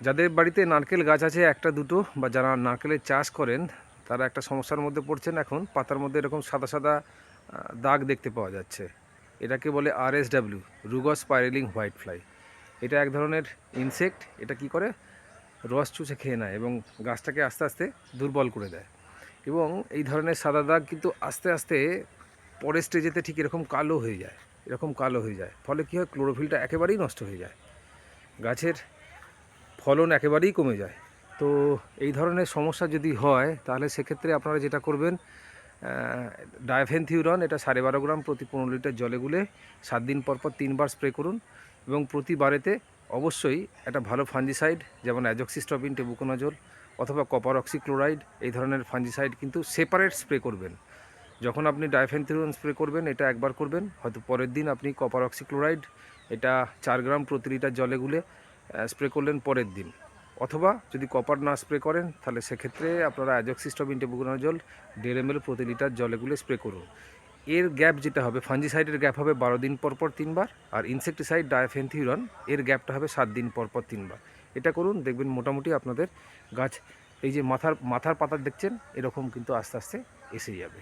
যাদের বাড়িতে নারকেল গাছ আছে, একটা, দুটো, বা যারা নারকেলের চাষ করেন, তারা একটা সমস্যার মধ্যে পড়ছেন এখন। পাতার মধ্যে এরকম সাদা সাদা দাগ দেখতে পাওয়া যাচ্ছে। এটাকে বলে আরএসডাব্লিউ রুগস স্পাইরেলিং হোয়াইট ফ্লাই। এটা এক ধরনের ইনসেক্ট। এটা কি করে? রস চুষে খেয়ে নেয় এবং গাছটাকে আস্তে আস্তে দুর্বল করে দেয়। এবং এই ধরনের সাদা দাগ কিন্তু আস্তে আস্তে পরের স্টেজেতে ঠিক এরকম কালো হয়ে যায়। এরকম কালো হয়ে যায়। ফলে কী হয়? ক্লোরোফিলটা একেবারেই নষ্ট হয়ে যায়। গাছের ফলন একেবারেই কমে যায়। তো এই ধরনের সমস্যা যদি হয়, তাহলে সেক্ষেত্রে আপনারা যেটা করবেন ডায়াফেনথিউরন এটা সাড়ে বারো গ্রাম প্রতি পনেরো লিটার জলে গুলে সাত দিন পর পর তিনবার স্প্রে করুন এবং প্রতিবারেতে অবশ্যই একটা ভালো ফাঞ্জিসাইড যেমন অ্যাজক্সিস্টপিন টেবুকোনাজল অথবা কপার অক্সিক্লোরাইড, এই ধরনের ফাঞ্জিসাইড কিন্তু সেপারেট স্প্রে করবেন। যখন আপনি ডাইফেনথিউরন স্প্রে করবেন, এটা একবার করবেন, হয়তো পরের দিন আপনি কপার অক্সিক্লোরাইড, এটা চার গ্রাম প্রতি লিটার জলে গুলে স্প্রে করলেন পরের দিন। অথবা যদি কপার না স্প্রে করেন, তাহলে সেক্ষেত্রে আপনারা অ্যাজক্সিস্টবিন টেবুকোনাজল দেড় এম প্রতি লিটার জলে গুলে স্প্রে করুন। এর গ্যাপ যেটা হবে, ফাঞ্জিসাইডের গ্যাপ হবে বারো দিন পর পর তিনবার, আর ইনসেকটিসাইড ডায়াফেনথিউরন, এর গ্যাপটা হবে সাত দিন পর পর তিনবার। এটা করুন, দেখবেন মোটামুটি আপনাদের গাছ, এই যে মাথার মাথার পাতা দেখছেন, এরকম কিন্তু আস্তে আস্তে এসে যাবে।